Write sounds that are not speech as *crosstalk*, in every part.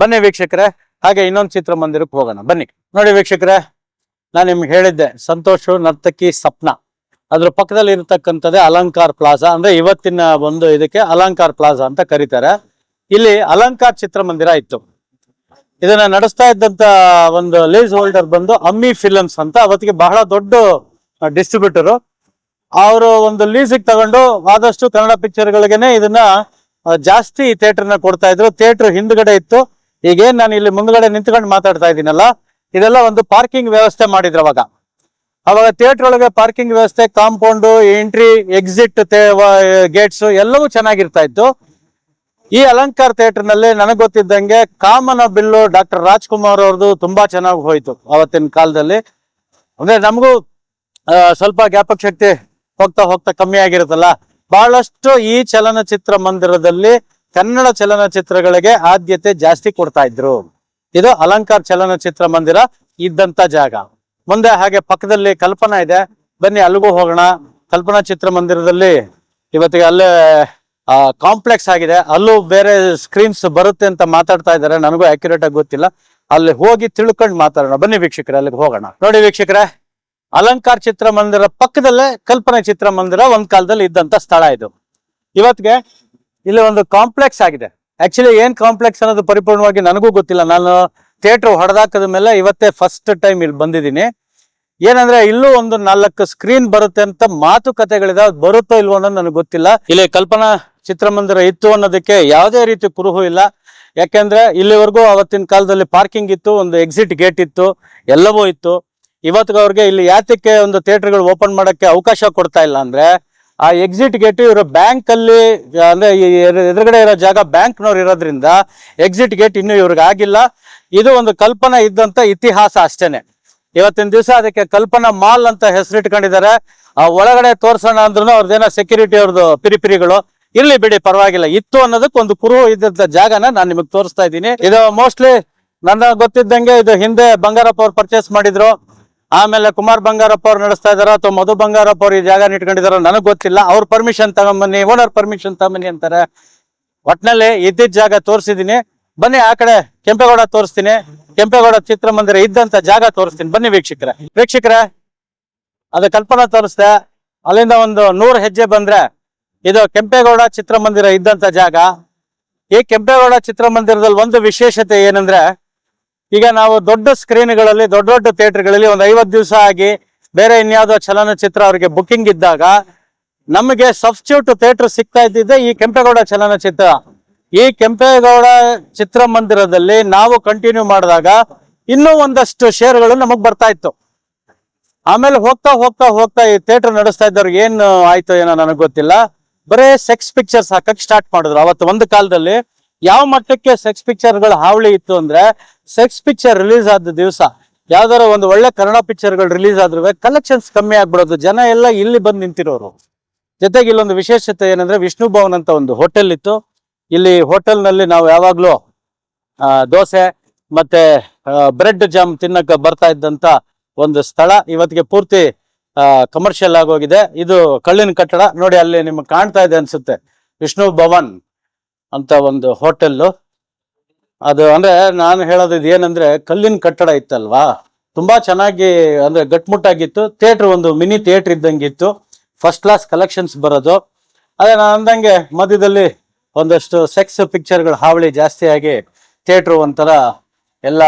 ಬನ್ನಿ ವೀಕ್ಷಕರೇ, ಹಾಗೆ ಇನ್ನೊಂದು ಚಿತ್ರಮಂದಿರಕ್ಕೆ ಹೋಗೋಣ. ಬನ್ನಿ. ನೋಡಿ ವೀಕ್ಷಕರೇ, ನಾನು ನಿಮ್ಗೆ ಹೇಳಿದ್ದೆ, ಸಂತೋಷ ನರ್ತಕಿ ಸಪ್ನ ಅದ್ರ ಪಕ್ಕದಲ್ಲಿ ಇರತಕ್ಕಂಥದ್ದೇ ಅಲಂಕಾರ್ ಪ್ಲಾಜಾ. ಅಂದ್ರೆ ಇವತ್ತಿನ ಒಂದು ಇದಕ್ಕೆ ಅಲಂಕಾರ್ ಪ್ಲಾಜಾ ಅಂತ ಕರೀತಾರೆ. ಇಲ್ಲಿ ಅಲಂಕಾರ್ ಚಿತ್ರಮಂದಿರ ಇತ್ತು. ಇದನ್ನ ನಡೆಸ್ತಾ ಇದ್ದಂತ ಒಂದು ಲೀಸ್ ಹೋಲ್ಡರ್ ಬಂದು ಅಮ್ಮಿ ಫಿಲಮ್ಸ್ ಅಂತ, ಅವತ್ತಿಗೆ ಬಹಳ ದೊಡ್ಡ ಡಿಸ್ಟ್ರಿಬ್ಯೂಟರ್. ಅವರು ಒಂದು ಲೀಸಿಗೆ ತಗೊಂಡು ಆದಷ್ಟು ಕನ್ನಡ ಪಿಕ್ಚರ್ಗಳಿಗೆನೆ ಇದನ್ನ ಜಾಸ್ತಿ ಥಿಯೇಟರ್ನ ಕೊಡ್ತಾ ಇದ್ರು. ಥಿಯೇಟರ್ ಹಿಂದ್ಗಡೆ ಇತ್ತು. ಈಗೇನ್ ನಾನು ಇಲ್ಲಿ ಮುಂದ್ಗಡೆ ನಿಂತ್ಕೊಂಡು ಮಾತಾಡ್ತಾ ಇದ್ದೀನಲ್ಲ, ಇದೆಲ್ಲ ಒಂದು ಪಾರ್ಕಿಂಗ್ ವ್ಯವಸ್ಥೆ ಮಾಡಿದ್ರು ಅವಾಗ. ಅವಾಗ ಥಿಯೇಟರ್ ಒಳಗೆ ಪಾರ್ಕಿಂಗ್ ವ್ಯವಸ್ಥೆ ಕಾಂಪೌಂಡ್ ಎಂಟ್ರಿ ಎಕ್ಸಿಟ್ ಗೇಟ್ಸ್ ಎಲ್ಲವೂ ಚೆನ್ನಾಗಿರ್ತಾ ಇತ್ತು. ಈ ಅಲಂಕಾರ ಥಿಯೇಟರ್ನಲ್ಲಿ ನನಗೆ ಗೊತ್ತಿದ್ದಂಗೆ ಕಾಮನ ಬಿಲ್ಲು ಡಾಕ್ಟರ್ ರಾಜ್ಕುಮಾರ್ ಅವ್ರದ್ದು ತುಂಬಾ ಚೆನ್ನಾಗಿ ಹೋಯ್ತು ಅವತ್ತಿನ ಕಾಲದಲ್ಲಿ. ಅಂದ್ರೆ ನಮಗೂ ಸ್ವಲ್ಪ ಜ್ಞಾಪಕ ಶಕ್ತಿ ಹೋಗ್ತಾ ಹೋಗ್ತಾ ಕಮ್ಮಿ ಆಗಿರುತ್ತಲ್ಲ. ಬಹಳಷ್ಟು ಈ ಚಲನಚಿತ್ರ ಮಂದಿರದಲ್ಲಿ ಕನ್ನಡ ಚಲನಚಿತ್ರಗಳಿಗೆ ಆದ್ಯತೆ ಜಾಸ್ತಿ ಕೊಡ್ತಾ ಇದ್ರು. ಇದು ಅಲಂಕಾರ ಚಲನಚಿತ್ರ ಮಂದಿರ ಇದ್ದಂತ ಜಾಗ. ಮುಂದೆ ಹಾಗೆ ಪಕ್ಕದಲ್ಲಿ ಕಲ್ಪನಾ ಇದೆ. ಬನ್ನಿ, ಅಲ್ಲಿಗೂ ಹೋಗೋಣ. ಕಲ್ಪನಾ ಚಿತ್ರ ಮಂದಿರದಲ್ಲಿ ಇವತ್ತಿಗೆ ಅಲ್ಲೇ ಕಾಂಪ್ಲೆಕ್ಸ್ ಆಗಿದೆ. ಅಲ್ಲೂ ಬೇರೆ ಸ್ಕ್ರೀನ್ಸ್ ಬರುತ್ತೆ ಅಂತ ಮಾತಾಡ್ತಾ ಇದ್ದಾರೆ. ನನಗೂ ಅಕ್ಯುರೇಟ್ ಆಗಿ ಗೊತ್ತಿಲ್ಲ. ಅಲ್ಲಿ ಹೋಗಿ ತಿಳ್ಕೊಂಡು ಮಾತಾಡೋಣ. ಬನ್ನಿ ವೀಕ್ಷಕರೇ, ಅಲ್ಲಿಗೆ ಹೋಗೋಣ. ನೋಡಿ ವೀಕ್ಷಕರೇ, ಅಲಂಕಾರ ಚಿತ್ರಮಂದಿರ ಪಕ್ಕದಲ್ಲೇ ಕಲ್ಪನಾ ಚಿತ್ರಮಂದಿರ ಒಂದ್ ಕಾಲದಲ್ಲಿ ಇದ್ದಂತ ಸ್ಥಳ ಇದು. ಇವತ್ತಿಗೆ ಇಲ್ಲಿ ಒಂದು ಕಾಂಪ್ಲೆಕ್ಸ್ ಆಗಿದೆ. ಆಕ್ಚುಲಿ ಏನ್ ಕಾಂಪ್ಲೆಕ್ಸ್ ಅನ್ನೋದು ಪರಿಪೂರ್ಣವಾಗಿ ನನಗೂ ಗೊತ್ತಿಲ್ಲ. ನಾನು ಥಿಯೇಟರ್ ಹೊಡೆದಾಕದ ಮೇಲೆ ಇವತ್ತೇ ಫಸ್ಟ್ ಟೈಮ್ ಇಲ್ಲಿ ಬಂದಿದ್ದೀನಿ. ಏನಂದ್ರೆ ಇಲ್ಲೂ ಒಂದು ನಾಲ್ಕು ಸ್ಕ್ರೀನ್ ಬರುತ್ತೆ ಅಂತ ಮಾತುಕತೆಗಳಿದೆ. ಅದು ಬರುತ್ತೋ ಇಲ್ವೋ ಅನ್ನೋದು ನನಗೆ ಗೊತ್ತಿಲ್ಲ. ಇಲ್ಲಿ ಕಲ್ಪನಾ ಚಿತ್ರಮಂದಿರ ಇತ್ತು ಅನ್ನೋದಕ್ಕೆ ಯಾವುದೇ ರೀತಿ ಕುರುಹು ಇಲ್ಲ. ಯಾಕೆಂದ್ರೆ ಇಲ್ಲಿವರೆಗೂ ಅವತ್ತಿನ ಕಾಲದಲ್ಲಿ ಪಾರ್ಕಿಂಗ್ ಇತ್ತು, ಒಂದು ಎಕ್ಸಿಟ್ ಗೇಟ್ ಇತ್ತು, ಎಲ್ಲವೂ ಇತ್ತು. ಇವತ್ತಿಗೆ ಅವ್ರಿಗೆ ಇಲ್ಲಿ ಯಾತಕ್ಕೆ ಒಂದು ಥಿಯೇಟರ್ಗಳು ಓಪನ್ ಮಾಡೋಕ್ಕೆ ಅವಕಾಶ ಕೊಡ್ತಾ ಇಲ್ಲ ಅಂದ್ರೆ ಆ ಎಕ್ಸಿಟ್ ಗೇಟ್ ಇವರು ಬ್ಯಾಂಕ್ ಅಲ್ಲಿ, ಅಂದ್ರೆ ಎದುರುಗಡೆ ಇರೋ ಜಾಗ ಬ್ಯಾಂಕ್ನವ್ರು ಇರೋದ್ರಿಂದ ಎಕ್ಸಿಟ್ ಗೇಟ್ ಇನ್ನು ಇವ್ರಿಗೆ ಆಗಿಲ್ಲ. ಇದು ಒಂದು ಕಲ್ಪನಾ ಇದ್ದಂತ ಇತಿಹಾಸ ಅಷ್ಟೇನೆ. ಇವತ್ತಿನ ದಿವಸ ಅದಕ್ಕೆ ಕಲ್ಪನಾ ಮಾಲ್ ಅಂತ ಹೆಸರಿಟ್ಕೊಂಡಿದ್ದಾರೆ. ಆ ಒಳಗಡೆ ತೋರ್ಸೋಣ ಅಂದ್ರೂ ಅವ್ರದ್ದೇನೋ ಸೆಕ್ಯೂರಿಟಿ ಅವ್ರದ್ದು ಪಿರಿಪಿರಿಗಳು. ಇರ್ಲಿ ಬಿಡಿ, ಪರವಾಗಿಲ್ಲ. ಇತ್ತು ಅನ್ನೋದಕ್ಕೆ ಒಂದು ಕುರು ಇದ್ದಂತ ಜಾಗನ ನಾನು ನಿಮಗೆ ತೋರಿಸ್ತಾ ಇದ್ದೀನಿ. ಇದು ಮೋಸ್ಟ್ಲಿ ನನ್ನ ಗೊತ್ತಿದ್ದಂಗೆ ಇದು ಹಿಂದೆ ಬಂಗಾರಪ್ಪ ಅವ್ರು ಪರ್ಚೇಸ್ ಮಾಡಿದ್ರು. ಆಮೇಲೆ ಕುಮಾರ್ ಬಂಗಾರಪ್ಪ ಅವ್ರು ನಡೆಸ್ತಾ ಇದಾರ ಅಥವಾ ಮಧು ಬಂಗಾರಪ್ಪ ಅವ್ರು ಈ ಜಾಗ ಇಟ್ಕೊಂಡಿದಾರೋ ನನಗೆ ಗೊತ್ತಿಲ್ಲ. ಅವ್ರ ಪರ್ಮಿಷನ್ ತಗೊಂಬನ್ನಿ ಓನರ್ ಪರ್ಮಿಷನ್ ತಗೊಂಬನ್ನಿ ಅಂತಾರೆ. ಒಟ್ನಲ್ಲಿ ಇದ್ದಿದ್ ಜಾಗ ತೋರಿಸಿದೀನಿ. ಬನ್ನಿ ಆ ಕಡೆ ಕೆಂಪೇಗೌಡ ತೋರಿಸ್ತೀನಿ. ಕೆಂಪೇಗೌಡ ಚಿತ್ರಮಂದಿರ ಇದ್ದಂತ ಜಾಗ ತೋರಿಸ್ತೀನಿ. ಬನ್ನಿ ವೀಕ್ಷಕರ. ವೀಕ್ಷಕರ, ಅದು ಕಲ್ಪನಾ ತೋರಿಸ್ದೆ. ಅಲ್ಲಿಂದ ಒಂದು ನೂರು ಹೆಜ್ಜೆ ಬಂದ್ರೆ ಇದು ಕೆಂಪೇಗೌಡ ಚಿತ್ರಮಂದಿರ ಇದ್ದಂತ ಜಾಗ. ಈ ಕೆಂಪೇಗೌಡ ಚಿತ್ರಮಂದಿರದಲ್ಲಿ ಒಂದು ವಿಶೇಷತೆ ಏನಂದ್ರೆ ಈಗ ನಾವು ದೊಡ್ಡ ಸ್ಕ್ರೀನ್ಗಳಲ್ಲಿ ದೊಡ್ಡ ದೊಡ್ಡ ಥಿಯೇಟರ್ಗಳಲ್ಲಿ ಒಂದು ಐವತ್ತು ದಿವಸ ಆಗಿ ಬೇರೆ ಇನ್ಯಾವುದೋ ಚಲನಚಿತ್ರ ಅವರಿಗೆ ಬುಕ್ಕಿಂಗ್ ಇದ್ದಾಗ ನಮಗೆ ಸಬ್ಸ್ಟ್ಯೂಟ್ ಥಿಯೇಟರ್ ಸಿಗ್ತಾ ಇದ್ದಿದ್ದೆ ಈ ಕೆಂಪೇಗೌಡ ಚಲನಚಿತ್ರ. ಈ ಕೆಂಪೇಗೌಡ ಚಿತ್ರಮಂದಿರದಲ್ಲಿ ನಾವು ಕಂಟಿನ್ಯೂ ಮಾಡಿದಾಗ ಇನ್ನೂ ಒಂದಷ್ಟು ಶೇರ್ಗಳು ನಮಗ್ ಬರ್ತಾ ಇತ್ತು. ಆಮೇಲೆ ಹೋಗ್ತಾ ಹೋಗ್ತಾ ಹೋಗ್ತಾ ಈ ಥಿಯೇಟರ್ ನಡೆಸ್ತಾ ಇದ್ದವ್ರಿಗೆ ಏನು ಆಯ್ತು ಏನೋ ನನಗೆ ಗೊತ್ತಿಲ್ಲ. ಬರೇ ಸೆಕ್ಸ್ ಪಿಕ್ಚರ್ಸ್ ಹಾಕಕ್ ಸ್ಟಾರ್ಟ್ ಮಾಡಿದ್ರು. ಅವತ್ತು ಒಂದು ಕಾಲದಲ್ಲಿ ಯಾವ ಮಟ್ಟಕ್ಕೆ ಸೆಕ್ಸ್ ಪಿಕ್ಚರ್ಗಳ ಹಾವಳಿ ಇತ್ತು ಅಂದ್ರೆ ಸೆಕ್ಸ್ ಪಿಕ್ಚರ್ ರಿಲೀಸ್ ಆದ ದಿವಸ ಯಾವ್ದಾರ ಒಂದು ಒಳ್ಳೆ ಕನ್ನಡ ಪಿಕ್ಚರ್ಗಳು ರಿಲೀಸ್ ಆದ್ರೂ ಕಲೆಕ್ಷನ್ಸ್ ಕಮ್ಮಿ ಆಗ್ಬಿಡೋದು. ಜನ ಎಲ್ಲ ಇಲ್ಲಿ ಬಂದು ನಿಂತಿರೋರು. ಜೊತೆಗೆ ಇಲ್ಲೊಂದು ವಿಶೇಷತೆ ಏನಂದ್ರೆ, ವಿಷ್ಣು ಭವನ್ ಅಂತ ಒಂದು ಹೋಟೆಲ್ ಇತ್ತು. ಇಲ್ಲಿ ಹೋಟೆಲ್ನಲ್ಲಿ ನಾವು ಯಾವಾಗ್ಲೂ ದೋಸೆ ಮತ್ತೆ ಬ್ರೆಡ್ ಜಾಮ್ ತಿನ್ನಕ ಬರ್ತಾ ಇದ್ದಂತ ಒಂದು ಸ್ಥಳ. ಇವತ್ತಿಗೆ ಪೂರ್ತಿ ಕಮರ್ಷಿಯಲ್ ಆಗೋಗಿದೆ. ಇದು ಕಳ್ಳಿನ ಕಟ್ಟಡ. ನೋಡಿ, ಅಲ್ಲಿ ನಿಮ್ಗೆ ಕಾಣ್ತಾ ಇದೆ ಅನ್ಸುತ್ತೆ. ವಿಷ್ಣು ಭವನ್. ಅಂತ ಒಂದು ಹೋಟೆಲ್ ಅದು ಅಂದ್ರೆ ನಾನು ಹೇಳೋದು ಏನಂದ್ರೆ ಕಲ್ಲಿನ ಕಟ್ಟಡ ಇತ್ತಲ್ವಾ? ತುಂಬಾ ಚೆನ್ನಾಗಿ ಅಂದ್ರೆ ಗಟ್ಮುಟ್ಟಾಗಿತ್ತು. ಥಿಯೇಟರ್ ಒಂದು ಮಿನಿ ಥಿಯೇಟರ್ ಇದ್ದಂಗಿತ್ತು. ಫಸ್ಟ್ ಕ್ಲಾಸ್ ಕಲೆಕ್ಷನ್ಸ್ ಬರೋದು. ಅದೇ ನಾನು ಅಂದಂಗೆ ಮಧ್ಯದಲ್ಲಿ ಒಂದಷ್ಟು ಸೆಕ್ಸ್ ಪಿಕ್ಚರ್ಗಳ ಹಾವಳಿ ಜಾಸ್ತಿಯಾಗಿ ಥಿಯೇಟರ್ ಒಂಥರ ಎಲ್ಲ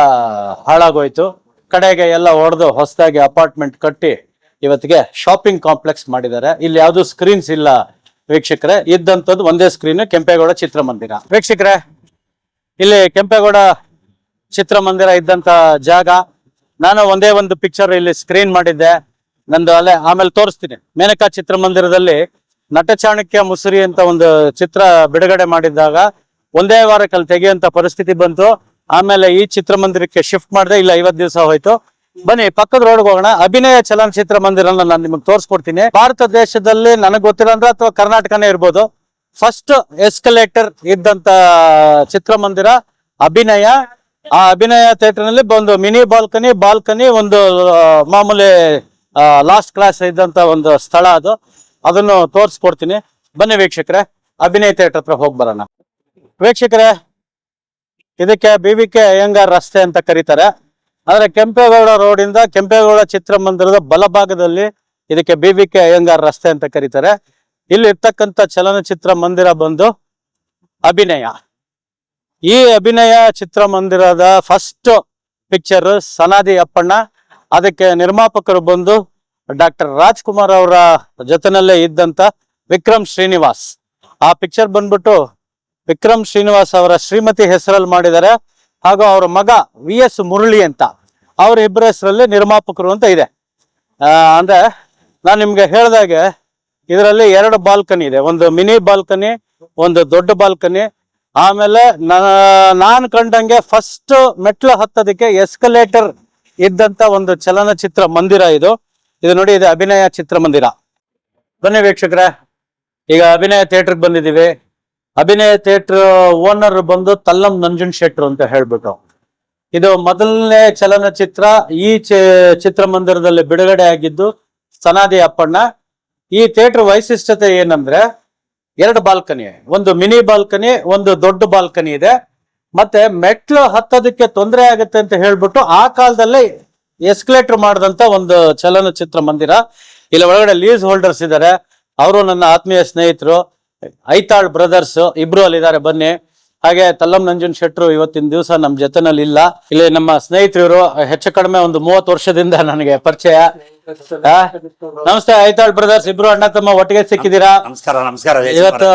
ಹಾಳಾಗೋಯ್ತು. ಕಡೆಗೆ ಎಲ್ಲ ಹೊಡೆದು ಹೊಸದಾಗಿ ಅಪಾರ್ಟ್ಮೆಂಟ್ ಕಟ್ಟಿ ಇವತ್ತಿಗೆ ಶಾಪಿಂಗ್ ಕಾಂಪ್ಲೆಕ್ಸ್ ಮಾಡಿದ್ದಾರೆ. ಇಲ್ಲಿ ಯಾವುದು ಸ್ಕ್ರೀನ್ಸ್ ಇಲ್ಲ. ವೀಕ್ಷಕರೇ, ಇದ್ದಂಥದ್ದು ಒಂದೇ ಸ್ಕ್ರೀನ್ ಕೆಂಪೇಗೌಡ ಚಿತ್ರಮಂದಿರ. ವೀಕ್ಷಕರೇ, ಇಲ್ಲಿ ಕೆಂಪೇಗೌಡ ಚಿತ್ರಮಂದಿರ ಇದ್ದಂತ ಜಾಗ. ನಾನು ಒಂದೇ ಒಂದು ಪಿಕ್ಚರ್ ಇಲ್ಲಿ ಸ್ಕ್ರೀನ್ ಮಾಡಿದ್ದೆ. ನಂದು ಅಲ್ಲೇ, ಆಮೇಲೆ ತೋರಿಸ್ತೀನಿ. ಮೇನಕಾ ಚಿತ್ರಮಂದಿರದಲ್ಲಿ ನಟ ಚಾಣಕ್ಯ ಮುಸುರಿ ಅಂತ ಒಂದು ಚಿತ್ರ ಬಿಡುಗಡೆ ಮಾಡಿದ್ದಾಗ ಒಂದೇ ವಾರಕ್ಕಲ್ಲಿ ತೆಗೆಯುವಂತ ಪರಿಸ್ಥಿತಿ ಬಂತು. ಆಮೇಲೆ ಈ ಚಿತ್ರಮಂದಿರಕ್ಕೆ ಶಿಫ್ಟ್ ಮಾಡಿದೆ, ಇಲ್ಲ ಐವತ್ತು ದಿವಸ ಹೋಯ್ತು. ಬನ್ನಿ, ಪಕ್ಕದ ರೋಡ್ಗೆ ಹೋಗೋಣ. ಅಭಿನಯ ಚಲನಚಿತ್ರ ಮಂದಿರನ ನಾನು ನಿಮಗೆ ತೋರಿಸ್ಕೊಡ್ತೀನಿ. ಭಾರತ ದೇಶದಲ್ಲಿ ನನಗೆ ಗೊತ್ತಿರೋಂದ್ರೆ ಅಥವಾ ಕರ್ನಾಟಕನೇ ಇರ್ಬೋದು. ಫಸ್ಟ್ ಎಸ್ಕಲೇಟರ್ ಇದ್ದಂತ ಚಿತ್ರಮಂದಿರ ಅಭಿನಯ. ಆ ಅಭಿನಯ ಥಿಯೇಟರ್ನಲ್ಲಿ ಒಂದು ಮಿನಿ ಬಾಲ್ಕನಿ ಬಾಲ್ಕನಿ, ಒಂದು ಮಾಮೂಲಿ ಲಾಸ್ಟ್ ಕ್ಲಾಸ್ ಇದ್ದಂತ ಒಂದು ಸ್ಥಳ ಅದು. ಅದನ್ನು ತೋರಿಸ್ಕೊಡ್ತೀನಿ. ಬನ್ನಿ ವೀಕ್ಷಕರೇ, ಅಭಿನಯ ಥಿಯೇಟರ್ ಹತ್ರ ಹೋಗಿ ಬರೋಣ. ವೀಕ್ಷಕರೇ, ಇದಕ್ಕೆ ಬಿ ವಿ ಕೆ ಅಯ್ಯಂಗಾರ್ ರಸ್ತೆ ಅಂತ ಕರೀತಾರೆ. ಆದ್ರೆ ಕೆಂಪೇಗೌಡ ರೋಡ್ ಇಂದ ಕೆಂಪೇಗೌಡ ಚಿತ್ರಮಂದಿರದ ಬಲಭಾಗದಲ್ಲಿ ಇದಕ್ಕೆ ಬಿ ವಿ ಕೆ ಅಯ್ಯಂಗಾರ್ ರಸ್ತೆ ಅಂತ ಕರೀತಾರೆ. ಇಲ್ಲಿ ಇರ್ತಕ್ಕಂಥ ಚಲನಚಿತ್ರ ಮಂದಿರ ಬಂದು ಅಭಿನಯ. ಈ ಅಭಿನಯ ಚಿತ್ರಮಂದಿರದ ಫಸ್ಟ್ ಪಿಕ್ಚರ್ ಸನಾದಿ ಅಪ್ಪಣ್ಣ, ಅದಕ್ಕೆ ನಿರ್ಮಾಪಕರು ಬಂದು ಡಾಕ್ಟರ್ ರಾಜ್ಕುಮಾರ್ ಅವರ ಜೊತೆನಲ್ಲೇ ಇದ್ದಂತ ವಿಕ್ರಮ್ ಶ್ರೀನಿವಾಸ್. ಆ ಪಿಕ್ಚರ್ ಬಂದ್ಬಿಟ್ಟು ವಿಕ್ರಮ್ ಶ್ರೀನಿವಾಸ್ ಅವರ ಶ್ರೀಮತಿ ಹೆಸರಲ್ಲಿ ಮಾಡಿದ್ದಾರೆ. ಹಾಗೂ ಅವರ ಮಗ ವಿ ಎಸ್ ಮುರಳಿ ಅಂತ ಅವ್ರ ಇಬ್ಬರ ಹೆಸರಲ್ಲಿ ನಿರ್ಮಾಪಕರು ಅಂತ ಇದೆ. ಅಂದ್ರೆ ನಾನು ನಿಮ್ಗೆ ಹೇಳಿದಾಗೆ ಇದರಲ್ಲಿ ಎರಡು ಬಾಲ್ಕನಿ ಇದೆ. ಒಂದು ಮಿನಿ ಬಾಲ್ಕನಿ, ಒಂದು ದೊಡ್ಡ ಬಾಲ್ಕನಿ. ಆಮೇಲೆ ನಾನು ಕಂಡಂಗೆ ಫಸ್ಟ್ ಮೆಟ್ಲು ಹತ್ತೋದಕ್ಕೆ ಎಸ್ಕಲೇಟರ್ ಇದ್ದಂತ ಒಂದು ಚಲನಚಿತ್ರ ಮಂದಿರ ಇದು. ಇದು ನೋಡಿ, ಇದು ಅಭಿನಯ ಚಿತ್ರಮಂದಿರ. ಬನ್ನಿ ವೀಕ್ಷಕರೇ. ಈಗ ಅಭಿನಯ ಥಿಯೇಟರ್ಗೆ ಬಂದಿದ್ದೀವಿ. ಅಭಿನಯ ಥಿಯೇಟರ್ ಓನರ್ ಬಂದು ತಲ್ಲಂ ನಂಜುನ್ ಶೆಟ್ರು ಅಂತ ಹೇಳ್ಬಿಟ್ಟು. ಇದು ಮೊದಲನೇ ಚಲನಚಿತ್ರ, ಈ ಚಿತ್ರಮಂದಿರದಲ್ಲಿ ಬಿಡುಗಡೆ ಆಗಿದ್ದು ಸನಾದಿ ಅಪ್ಪಣ್ಣ. ಈ ಥಿಯೇಟರ್ ವೈಶಿಷ್ಟ್ಯತೆ ಏನಂದ್ರೆ ಎರಡು ಬಾಲ್ಕನಿ, ಒಂದು ಮಿನಿ ಬಾಲ್ಕನಿ, ಒಂದು ದೊಡ್ಡ ಬಾಲ್ಕನಿ ಇದೆ. ಮತ್ತೆ ಮೆಟ್ಲು ಹತ್ತೋದಕ್ಕೆ ತೊಂದರೆ ಆಗುತ್ತೆ ಅಂತ ಹೇಳ್ಬಿಟ್ಟು ಆ ಕಾಲದಲ್ಲೇ ಎಸ್ಕಲೇಟರ್ ಮಾಡಿದಂತ ಒಂದು ಚಲನಚಿತ್ರ ಮಂದಿರ. ಇಲ್ಲಿ ಒಳಗಡೆ ಲೀಸ್ ಹೋಲ್ಡರ್ಸ್ ಇದ್ದಾರೆ. ಅವರು ನನ್ನ ಆತ್ಮೀಯ ಸ್ನೇಹಿತರು. ಐತಾಳ್ ಬ್ರದರ್ಸ್ ಇಬ್ರು ಅಲ್ಲಿದ್ದಾರೆ ಬನ್ನಿ. ಹಾಗೆ ತಲ್ಲಂ ನಂಜುನ್ ಶೆಟ್ರು ಇವತ್ತಿನ ದಿವಸ ನಮ್ ಜೊತೆನಲ್ಲಿ ಇಲ್ಲ. ಇಲ್ಲಿ ನಮ್ಮ ಸ್ನೇಹಿತರು ಹೆಚ್ಚು ಕಡಿಮೆ ಒಂದು ಮೂವತ್ತು ವರ್ಷದಿಂದ ನನಗೆ ಪರಿಚಯ. ನಮಸ್ತೆ ಐತಾಳ್ ಬ್ರದರ್ಸ್ ಇಬ್ರು ಅಣ್ಣ ತಮ್ಮ ಒಟ್ಟಿಗೆ ಸಿಕ್ಕಿದ್ದೀರಾ? ನಮಸ್ಕಾರ ನಮಸ್ಕಾರ ಇವತ್ತು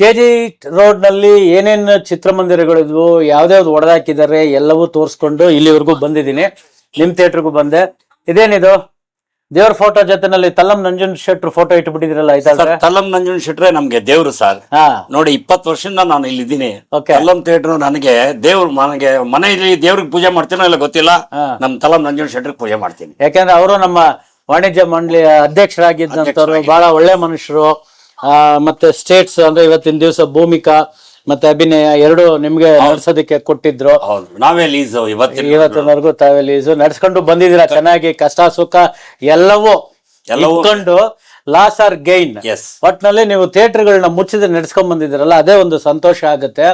ಕೆಜಿ ರೋಡ್ನಲ್ಲಿ ಏನೇನ್ ಚಿತ್ರಮಂದಿರಗಳಿದ್ವು ಯಾವ್ದಾವ್ದು ಒಡೆದಾಕಿದ್ದಾರೆ ಎಲ್ಲವೂ ತೋರಿಸ್ಕೊಂಡು ಇಲ್ಲಿವರೆಗೂ ಬಂದಿದ್ದೀನಿ. ನಿಮ್ ಥಿಯೇಟರ್ಗೂ ಬಂದೆ. ಇದೇನಿದು? ದೇವ್ರ ಫೋಟೋ ಜೊತೆನಲ್ಲಿ ತಲ್ಲಂ ನಂಜುನ್ ಶೆಟ್ರು ಫೋಟೋ ಇಟ್ಬಿಟ್ಟಿದ್ರಲ್ಲ ತಲ್ಲಂ ನಂಜುನ್ ಶೆಟ್ರೆ ನಮ್ಗೆ ದೇವ್ರು ಸರ್ ನೋಡಿ ಇಪ್ಪತ್ತು ವರ್ಷದಿಂದ ನಾನು ಇಲ್ಲಿದ್ದೀನಿ. ಓಕೆ ತಲ್ಲಂ ಥಿಯೇಟರ್ ನನಗೆ ದೇವ್ರು ನನಗೆ ಮನೆಯಲ್ಲಿ ದೇವ್ರಿಗೆ ಪೂಜೆ ಮಾಡ್ತೀನೋ ಇಲ್ಲ ಗೊತ್ತಿಲ್ಲ. ನಮ್ ತಲ್ಲಂ ನಂಜುನ್ ಶೆಟ್ರಿಗೆ ಪೂಜೆ ಮಾಡ್ತೀನಿ. ಯಾಕಂದ್ರೆ ಅವರು ನಮ್ಮ ವಾಣಿಜ್ಯ ಮಂಡಳಿಯ ಅಧ್ಯಕ್ಷರಾಗಿದ್ದಂಥವ್ರು ಬಹಳ ಒಳ್ಳೆ ಮನುಷ್ಯರು ಮತ್ತೆ ಸ್ಟೇಟ್ಸ್ ಅಂದ್ರೆ ಇವತ್ತಿನ ದಿವಸ ಭೂಮಿಕಾ ಮತ್ತೆ ಅಭಿನಯ ಎರಡು ನಿಮ್ಗೆ ನಡ್ಸೋದಕ್ಕೆ ಕೊಟ್ಟಿದ್ರು. ಹೌದು. ನಾವೇ ಲೀಸ್ ಇವತ್ತಿನ ಇವತ್ತಿನವರೆಗೂ ತಾವೇ ಲೀಸು ನಡ್ಸ್ಕೊಂಡು ಬಂದಿದ್ದೀರಾ? ಚೆನ್ನಾಗಿ ಕಷ್ಟ ಸುಖ ಎಲ್ಲವೂ ಎಲ್ಲವೂ ಇಟ್ಕೊಂಡು ಲಾಸ್ ಆರ್ ಗೈನ್. ಎಸ್ ಒಟ್ನಲ್ಲಿ ನೀವು ಥಿಯೇಟರ್ಗಳನ್ನ ಮುಚ್ಚಿದ್ರೆ ನಡ್ಸ್ಕೊಂಡ್ ಬಂದಿದ್ದೀರಲ್ಲ ಅದೇ ಒಂದು ಸಂತೋಷ ಆಗುತ್ತೆ.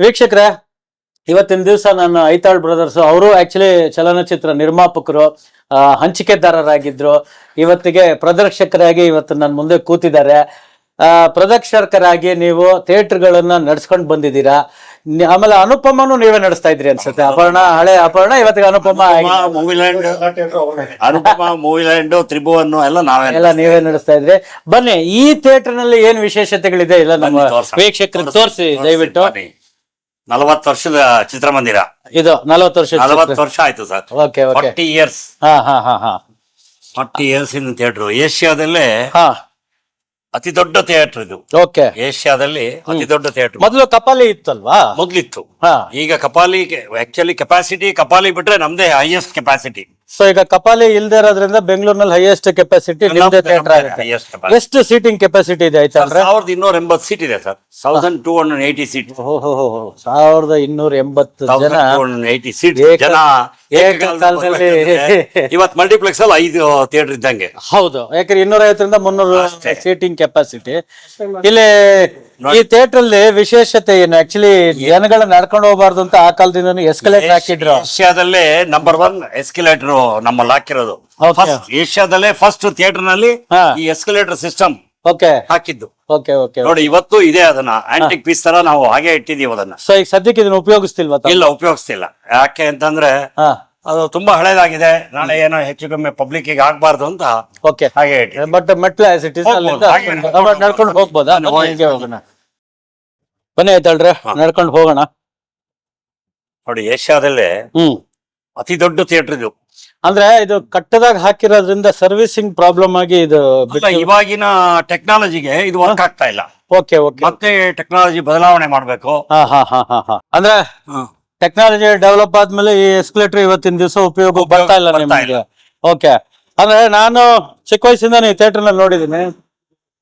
ವೀಕ್ಷಕರೇ ಇವತ್ತಿನ ದಿವಸ ನಾನು ಐತಾಳ್ ಬ್ರದರ್ಸ್ ಅವರು ಆಕ್ಚುಲಿ ಚಲನಚಿತ್ರ ನಿರ್ಮಾಪಕರು ಆ, ಹಂಚಿಕೆದಾರರಾಗಿದ್ರು. ಇವತ್ತಿಗೆ ಪ್ರದರ್ಶಕರಾಗಿ ಇವತ್ತು ನನ್ನ ಮುಂದೆ ಕೂತಿದ್ದಾರೆ. ಆ, ಪ್ರದರ್ಶಕರಾಗಿ ನೀವು ಥಿಯೇಟರ್ಗಳನ್ನ ನಡ್ಸ್ಕೊಂಡು ಬಂದಿದ್ದೀರಾ? ಆಮೇಲೆ ಅನುಪಮನು ನೀವೇ ನಡೆಸ್ತಾ ಇದ್ರಿ ಅನ್ಸುತ್ತೆ. ಅಪರ್ಣ ಹಳೆ ಅಪರ್ಣ ಇವತ್ತಿಗೆ Anupama Movieland Movieland Anupama Movieland Tribhuvan ಎಲ್ಲ ನಾವೇ ಎಲ್ಲ ನೀವೇ ನಡೆಸ್ತಾ ಇದ್ರಿ. ಬನ್ನಿ ಈ ಥಿಯೇಟರ್ನಲ್ಲಿ ಏನ್ ವಿಶೇಷತೆಗಳಿದೆ? ಇಲ್ಲ ನಮ್ಮ ವೀಕ್ಷಕರಿಗೆ ತೋರಿಸಿ ದಯವಿಟ್ಟು. ನಲವತ್ತು ವರ್ಷದ ಚಿತ್ರಮಂದಿರ. ಇದು ನಲವತ್ತು ವರ್ಷ ನಲವತ್ತು ವರ್ಷ ಆಯ್ತು sir. Okay okay. Forty years. ಹಾ ಹಾ ಹಾ ಹಾ. Forty years in theatre. ಏಷ್ಯಾದಲ್ಲೇ ಹಾ. ಅತಿ ದೊಡ್ಡ ಥಿಯೇಟರ್ ಇದು. ಓಕೆ. ಏಷ್ಯಾದಲ್ಲಿ ಅತಿ ದೊಡ್ಡ ಥಿಯೇಟರ್ ಮೊದಲು ಕಪಾಲಿ ಇತ್ತಲ್ವಾ? ಮೊದ್ಲಿತ್ತು. ಹಾ. ಈಗ ಕಪಾಲಿ ಆಕ್ಚುಲಿ ಕೆಪಾಸಿಟಿ ಕಪಾಲಿ ಬಿಟ್ರೆ ನಮ್ದೇ ಹೈಯೆಸ್ಟ್ ಕೆಪಾಸಿಟಿ ಸೊ ಈಗ ಕಪಾಲಿ ಇಲ್ದೆ ಇರೋದ್ರಿಂದ ಬೆಂಗಳೂರಿನಲ್ಲಿ ಹೈಯೆಸ್ಟ್ ಕೆಪಾಸಿಟಿ ನಿಮ್ದೇ ಥಿಯೇಟರ್ ಆಗುತ್ತೆ. ಹೈಯೆಸ್ಟ್ ಎಷ್ಟು ಸೀಟಿಂಗ್ ಕೆಪಾಸಿಟಿ ಇದೆ ಆಯ್ತಾ ಅಂದ್ರೆ? ಸಾವಿರದ ಇನ್ನೂರ ಎಂಬತ್ತು ಸೀಟ್ ಇದೆ sir. Thousand two hundred eighty seat ಸಾವಿರದ ಇನ್ನೂರ ಎಂಬತ್ತು ಜನ ಏಯ್ಟಿ ಸೀಟ್ ಜನ ಏಕಕಾಲದಲ್ಲಿ ಇವತ್ ಮಲ್ಟಿಪ್ಲೆಕ್ಸ್ ಅಲ್ಲಿ ಐದು ಥಿಯೇಟರ್ ಇದ್ದಂಗೆ. ಹೌದು. ಯಾಕಂದ್ರೆ ಇನ್ನೂರ ಐವತ್ತರಿಂದ ಮುನ್ನೂರು. ಸೀಟಿಂಗ್ ಕೆಪಾಸಿಟಿ ಇಲ್ಲಿ ಈ ಥಿಯೇಟರ್ ಅಲ್ಲಿ ವಿಶೇಷತೆ ಏನು? ಆಕ್ಚುಲಿ ಜನಗಳ ನಡ್ಕೊಂಡು ಹೋಗಬಾರ್ದು ಅಂತ ಆ ಕಾಲದಿಂದ ಎಸ್ಕಲೇಟರ್ ಹಾಕಿದ್ರು. ಏಷ್ಯಾದಲ್ಲೇ ನಂಬರ್ ಒನ್ ಎಸ್ಕಲೇಟರ್ ನಮ್ಮಲ್ಲಿ ಹಾಕಿರೋದು. ಏಷ್ಯಾದಲ್ಲೇ ಫಸ್ಟ್ ಥಿಯೇಟರ್ನಲ್ಲಿ. ಈ ಎಸ್ಕಲೇಟರ್ ಸಿಸ್ಟಮ್ ಓಕೆ ಹಾಕಿದ್ದು. ಓಕೆ ಓಕೆ ನೋಡಿ ಇವತ್ತು ಇದೆ ಅದನ್ನ. ಆಂಟಿಕ್ ಪೀಸ್ ತರ ನಾವು ಹಾಗೆ ಇಟ್ಟಿದೀವಿ ಅದನ್ನ. ಸೊ ಈಗ ಸದ್ಯಕ್ಕೆ ಇದನ್ನ ಉಪಯೋಗಿಸ್ತಿಲ್ವಾ ತಾವು? ಇಲ್ಲ ಉಪಯೋಗಿಸ್ತಿಲ್ಲ. ಯಾಕೆ ಅಂತಂದ್ರೆ ಹಾ. ಅದು ತುಂಬಾ ಹಳೇದಾಗಿದೆ. ನಾಳೆ ಏನೋ ಹೆಚ್ಚು ಕಮ್ಮಿ ಪಬ್ಲಿಕ್ಗೆ ಆಗ್ಬಾರ್ದು ಅಂತ ಓಕೆ ಹಾಗೆ. ಬಟ್ ಮೆಟ್ಲು ಆಸ್ ಇಟ್ ಇಸ್ ಹೋಗ್ಬೋದು, ಅಲ್ಲಿಂದ ಹಾಗೆ ನಡ್ಕೊಂಡು- ನಡ್ಕೊಂಡು ಹೋಗ್ಬೋದಾ? ಬನ್ನಿ, ಹೋಗಿ. ಹಿಂಗೆ ಹೋಗೋಣ. ಬನ್ನಿ ಆಯ್ತಲ್ರಿ ಹಾ. ನಡ್ಕೊಂಡು ಹೋಗೋಣ. ನೋಡಿ ಏಷ್ಯಾದಲ್ಲೇ ಹ್ಮ್. ಅತಿ ದೊಡ್ಡ ಥಿಯೇಟರ್ ಇದು. ಅಂದ್ರೆ ಇದು ಕಟ್ಟದಾಗ ಹಾಕಿರೋದ್ರಿಂದ ಸರ್ವಿಸಿಂಗ್ ಪ್ರಾಬ್ಲಮ್ ಆಗಿ ಇದು ಅಲ್ಲ, ಇವಾಗಿನ ಟೆಕ್ನಾಲಜಿಗೆ ಇದು ವರ್ಕ್ ಆಗ್ತಾ ಇಲ್ಲ. ಓಕೆ ಓಕೆ ಮತ್ತೆ ಟೆಕ್ನಾಲಜಿ ಬದಲಾವಣೆ ಮಾಡ್ಬೇಕು. ಹಾ ಹಾ ಹಾ ಹಾ ಹಾ. ಅಂದ್ರೆ ಟೆಕ್ನಾಲಜಿ ಡೆವಲಪ್ ಆದ್ಮೇಲೆ ಈ ಎಸ್ಕಲೇಟರ್ ಇವತ್ತಿನ ದಿವಸ ಉಪಯೋಗ ಬರ್ತಾ ಇಲ್ಲ ನಿಮಗೆ? ಓಕೆ ಅಂದ್ರೆ ನಾನು ಚಿಕ್ಕ ವಯಸ್ಸಿಂದ ಈ ಥಿಯೇಟರ್ನಲ್ಲಿ ನೋಡಿದೀನಿ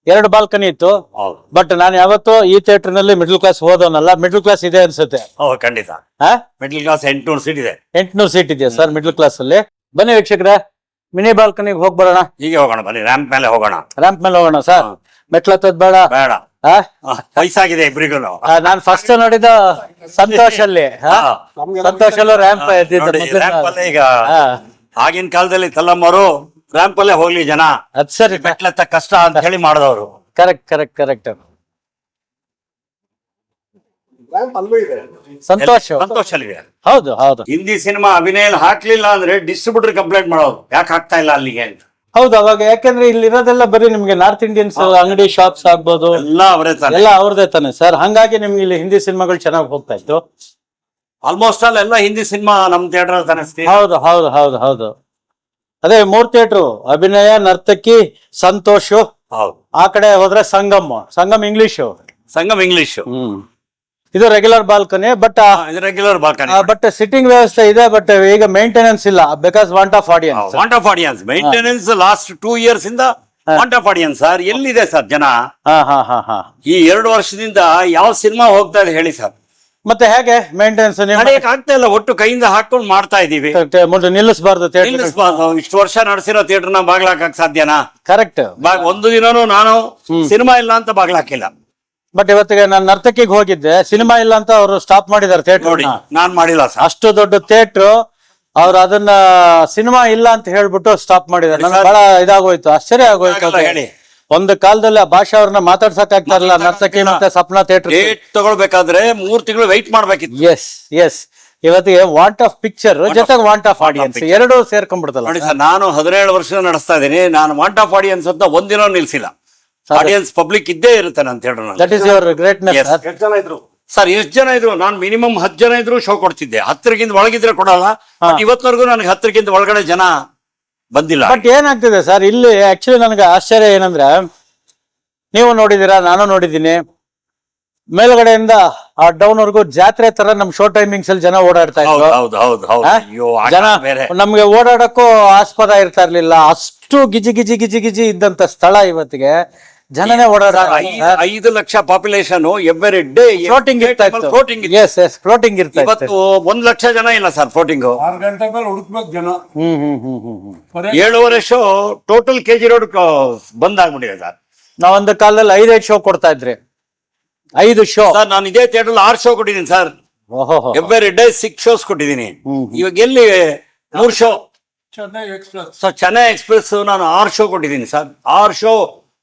ಎರಡು ಬಾಲ್ಕನಿ ಇತ್ತು. ಬಟ್ ನಾನು ಯಾವತ್ತು ಈ ಥಿಯೇಟರ್ನಲ್ಲಿ ಮಿಡ್ಲ್ ಕ್ಲಾಸ್ ಹೋದವನಲ್ಲ. ಮಿಡ್ಲ್ ಕ್ಲಾಸ್ ಇದೆ ಅನ್ಸುತ್ತೆ. ಖಂಡಿತ. ಮಿಡ್ಲ್ ಕ್ಲಾಸ್ ಎಂಟುನೂರು ಸೀಟ್ ಇದೆ. ಎಂಟ್ನೂರು ಸೀಟ್ ಇದೆಯಾ ಸರ್ ಮಿಡ್ಲ್ ಕ್ಲಾಸ್ ಅಲ್ಲಿ? ಬನ್ನಿ ವೀಕ್ಷಕರ. ಮಿನಿ ಬಾಲ್ಕನಿಗೆ ಹೋಗಿ ಬರೋಣ ಹೀಗೆ ಹೋಗೋಣ ಬನ್ನಿ. ರ್ಯಾಂಪ್ ಮೇಲೆ ಹೋಗೋಣ. ರ್ಯಾಂಪ್ ಮೇಲೆ ಹೋಗೋಣ ಸರ್ ಮೆಟ್ಲ ಬೇಡ. ಬೇಡ? ವಯಸ್ಸಾಗಿದೆ ಇಬ್ರಿಗೂ ಆ, ನಾನ್ ಫಸ್ಟ್ ನೋಡಿದ ಸಂತೋಷ್ ಅಲ್ಲಿ? ಸಂತೋಷ್ ಅಲ್ಲೂ ರ್ಯಾಂಪ್ ಈಗ ಆ, ಆಗಿನ ಕಾಲದಲ್ಲಿ ತಲ್ಲಮ್ಮರು ರ್ಯಾಂಪ್ ಅಲ್ಲೇ ಹೋಗ್ಲಿ ಜನ. ಅದ್ ಸರಿ. ಮೆಟ್ಲತ್ತ ಕಷ್ಟ ಅಂತ ಹೇಳಿ ಮಾಡಿದವರು. Correct correct correct Santosh. Santosh ಅಲ್ಲಿದೆ. ಹೌದು ಹೌದು. ಹಿಂದಿ ಸಿನಿಮಾ ಅಭಿನಯ ಹಾಕ್ಲಿಲ್ಲ ಅಂದ್ರೆ ಡಿಸ್ಟ್ರಿಬ್ಯೂಟರ್ ಕಂಪ್ಲೇಂಟ್ ಮಾಡೋದು. ಯಾಕೆ ಹಾಕ್ತಾ ಇಲ್ಲ ಅಲ್ಲಿಗೆ ಅಂತ. ಹೌದು ಅವಾಗ ಯಾಕಂದ್ರೆ ಇಲ್ಲಿರೋದೆಲ್ಲ ಬರೀ ನಿಮ್ಗೆ ನಾರ್ತ್ ಇಂಡಿಯನ್ಸ್ ಅಂಗಡಿ ಶಾಪ್ಸ್ ಆಗ್ಬೋದು. ಎಲ್ಲ ಅವರೇ ತಾನೆ. ಎಲ್ಲ ಅವ್ರದೇ ತಾನೆ. ಸರ್ ಹಂಗಾಗಿ ನಿಮ್ಗೆ ಇಲ್ಲಿ ಹಿಂದಿ ಸಿನಿಮಾಗಳು ಚೆನ್ನಾಗಿ ಹೋಗ್ತಾ ಇತ್ತು. ಆಲ್ಮೋಸ್ಟ್ ಆಲ್ ಎಲ್ಲ ಹಿಂದಿ ಸಿನಿಮಾ ನಮ್ ಥಿಯೇಟರ್ ತಾನೆ. ಹೌದು ಹೌದು ಹೌದು ಹೌದು. ಅದೇ ಮೂರ್ ಥಿಯೇಟ್ರು ಅಭಿನಯ ನರ್ತಕಿ ಸಂತೋಷ್ ಹೌದು. ಆ ಕಡೆ ಹೋದ್ರೆ Sangam. Sangam English Sangam English hmm. ಇದು regular balcony but regular balcony but sitting ವ್ಯವಸ್ಥೆ ಇದೆ ಬಟ್ ಈಗ ಮೇಂಟೆನೆನ್ಸ್ ಇಲ್ಲ. Because want of audience want of audience maintenance last two years ಇಂದ ವಾಂಟ್ ಆಫ್ ಆಡಿಯನ್ಸ್ ಸರ್ ಎಲ್ಲಿದೆ ಸರ್ ಜನ? ಹಾ ಹಾ ಹಾ ಹಾ. ಈ ಎರಡು ವರ್ಷದಿಂದ ಯಾವ ಸಿನಿಮಾ ಹೋಗ್ತಾ ಇದೆ ಹೇಳಿ ಸರ್? ಮತ್ತೆ ಹೇಗೆ ಮೇಂಟೆನೆನ್ಸ್ ಆಗ್ತಾ ಇಲ್ಲ ಒಟ್ಟು ಕೈಯಿಂದ ಹಾಕೊಂಡು ಮಾಡ್ತಾ ಇದೀವಿ ನಿಲ್ಲಿಸಬಾರ್ದು ನಿಲ್ಲಿಸ್ಬಾರ್ದು. ಇಷ್ಟು ವರ್ಷ ನಡೆಸಿರೋ ಥಿಯೇಟರ್ನ ಬಾಗ್ಲಾಕಕ್ ಸಾಧ್ಯನಾ? ಕರೆಕ್ಟ್ ಬಾಗ್ ಒಂದು ದಿನನೂ ನಾನು ಸಿನಿಮಾ ಇಲ್ಲ ಅಂತ ಬಾಗ್ಲಾಕಿಲ್ಲ. ಬಟ್ ಇವತ್ತಿಗೆ ನಾನು ನರ್ತಕಿಗೆ ಹೋಗಿದ್ದೆ. ಸಿನಿಮಾ ಇಲ್ಲ ಅಂತ ಅವರು ಸ್ಟಾಪ್ ಮಾಡಿದ್ದಾರೆ ನೋಡಿ ಥಿಯೇಟರ್ ನಾನ್ ಮಾಡಿಲ್ಲ ಸರ್. ಅಷ್ಟು ದೊಡ್ಡ ಥಿಯೇಟ್ರು ಅವ್ರು ಅದನ್ನ ಸಿನಿಮಾ ಇಲ್ಲ ಅಂತ ಹೇಳ್ಬಿಟ್ಟು ಸ್ಟಾಪ್ ಮಾಡಿದ್ದಾರೆ. ನನಗೆ ಬಹಳ ಇದಾಗೋಯ್ತು ಆಶ್ಚರ್ಯ ಆಗೋಯ್ತು ಹೇಳಿ. ಒಂದು ಕಾಲದಲ್ಲಿ ಆ ಭಾಷಾ ಅವ್ರನ್ನ ಮಾತಾಡ್ಸಕ್ ಆಗ್ತಾ ಇರಲಿಲ್ಲ ನರ್ತಕಿ ಮತ್ತೆ ಸಪ್ನಾ ಥಿಯೇಟರ್ ಡೇಟ್ ತಗೊಳ್ಬೇಕಾದ್ರೆ ಮೂರ್ ತಿಂಗಳು ವೆಯ್ಟ್ ಮಾಡ್ಬೇಕಿತ್ತು. ಎಸ್ ಎಸ್ ಇವತ್ತಿಗೆ ವಾಂಟ್ ಆಫ್ ಪಿಕ್ಚರ್ ಜೊತೆಗೆ ವಾಂಟ್ ಆಫ್ ಆಡಿಯನ್ಸ್ ಎರಡು ಸೇರ್ಕೊಂಡ್ಬಿಡ್ತಲ್ಲ ನೋಡಿ ಸರ್. ನಾನು ಹದಿನೇಳು ವರ್ಷ ನಡೆಸ್ತಾ ಇದ್ದೀನಿ. ನಾನು ವಾಂಟ್ ಆಫ್ ಆಡಿಯನ್ಸ್ ಅಂತ ಒಂದಿನ ನಿಲ್ಸಿಲ್ಲ. ಆಡಿಯನ್ಸ್ ಪಬ್ಲಿಕ್ ಇದ್ದೇ ಇರುತ್ತೆ ಅಂತ ಹೇಳೋಣ ದಟ್ ಇಸ್ ಯುವರ್ ಗ್ರೇಟ್ನೆಸ್ ಇದ್ರು? ಸರ್ ಎಷ್ಟು ಜನ ಇದ್ರು? ನಾನು ಮಿನಿಮಮ್ ಹತ್ತು ಜನ ಇದ್ರು ಶೋ ಕೊಡ್ತಿದ್ದೆ. ಹತ್ತರಿಗಿಂತ ಒಳಗಿದ್ರೆ ಕೊಡಲ್ಲ. ಬಟ್ ಇವತ್ತವರೆಗೂ ನನಗೆ ಹತ್ತರಿಗಿಂತ ಒಳಗಡೆ ಜನ ಬಂದಿಲ್ಲ. ಬಟ್ ಏನಾಗ್ತಿದೆ ಸರ್ ಇಲ್ಲಿ ಆಕ್ಚುಲಿ ನನಗೆ ಆಶ್ಚರ್ಯ ಏನಂದ್ರೆ ನೀವು ನೋಡಿದೀರಾ ನಾನು ನೋಡಿದ್ದೀನಿ. ಮೇಲ್ಗಡೆಯಿಂದ ಆ ಡೌನ್ ವರ್ಗು ಜಾತ್ರೆ ತರ ನಮ್ ಶೋ ಟೈಮಿಂಗ್ಸ್ ಅಲ್ಲಿ ಜನ ಓಡಾಡ್ತಾ ಹೌದು ಇದ್ರು ಹೌದು ಹೌದು. ಹೌದು ಅಯ್ಯೋ ಜನ ಬೇರೆ. ನಮ್ಗೆ ಓಡಾಡಕ್ಕೂ ಆಸ್ಪದ ಇರ್ತಾ ಇರ್ಲಿಲ್ಲ. ಅಷ್ಟು ಗಿಜಿ ಗಿಜಿ ಗಿಜಿ ಗಿಜಿ ಇದ್ದಂತ ಸ್ಥಳ ಇವತ್ತಿಗೆ. ಜನನೇ ಓಡಾಡ ಐದು- lakh population every day floating ಇರ್ತಾ ಇತ್ತು. ಫ್ಲೋಟಿಂಗ್ ಎಸ್ ಎಸ್ ಫ್ಲೋಟಿಂಗ್ ಇರ್ತಾ ಇವತ್ತು ಒಂದ್ ಲಕ್ಷ ಜನ ಇಲ್ಲ ಸರ್ ಫ್ಲೋಟಿಂಗ್ ಆರು ಗಂಟೆ ಮೇಲೆ ಹುಡುಕ್ಬೇಕು ಜನ. ಹ್ಮ್ ಹ್ಮ್ ಹ್ಮ್ ಹ್ಮ್ ಏಳುವರೆ ಶೋ ಟೋಟಲ್ ಕೆಜಿ ರೋಡ್ ಬಂದ್ ಆಗ್ಬಿಟ್ಟಿದೆ ಸರ್ ನಾವೊಂದು ಒಂದು ಕಾಲದಲ್ಲಿ ಐದೈದು ಶೋ ಕೊಡ್ತಾ ಇದ್ರಿ. ಐದು ಶೋ ಸರ್ ನಾನು ಇದೇ ಥಿಯೇಟರ್ ಆರ್ ಶೋ ಕೊಟ್ಟಿದ್ದೀನಿ sir every day six shows ಕೊಟ್ಟಿದ್ದೀನಿ. ಇವಾಗ ಎಲ್ಲಿ? ಮೂರ್ show Chennai express sir Chennai express ನಾನು ಆರು ಶೋ ಕೊಟ್ಟಿದ್ದೀನಿ ಸರ್ ಆರು ಶೋ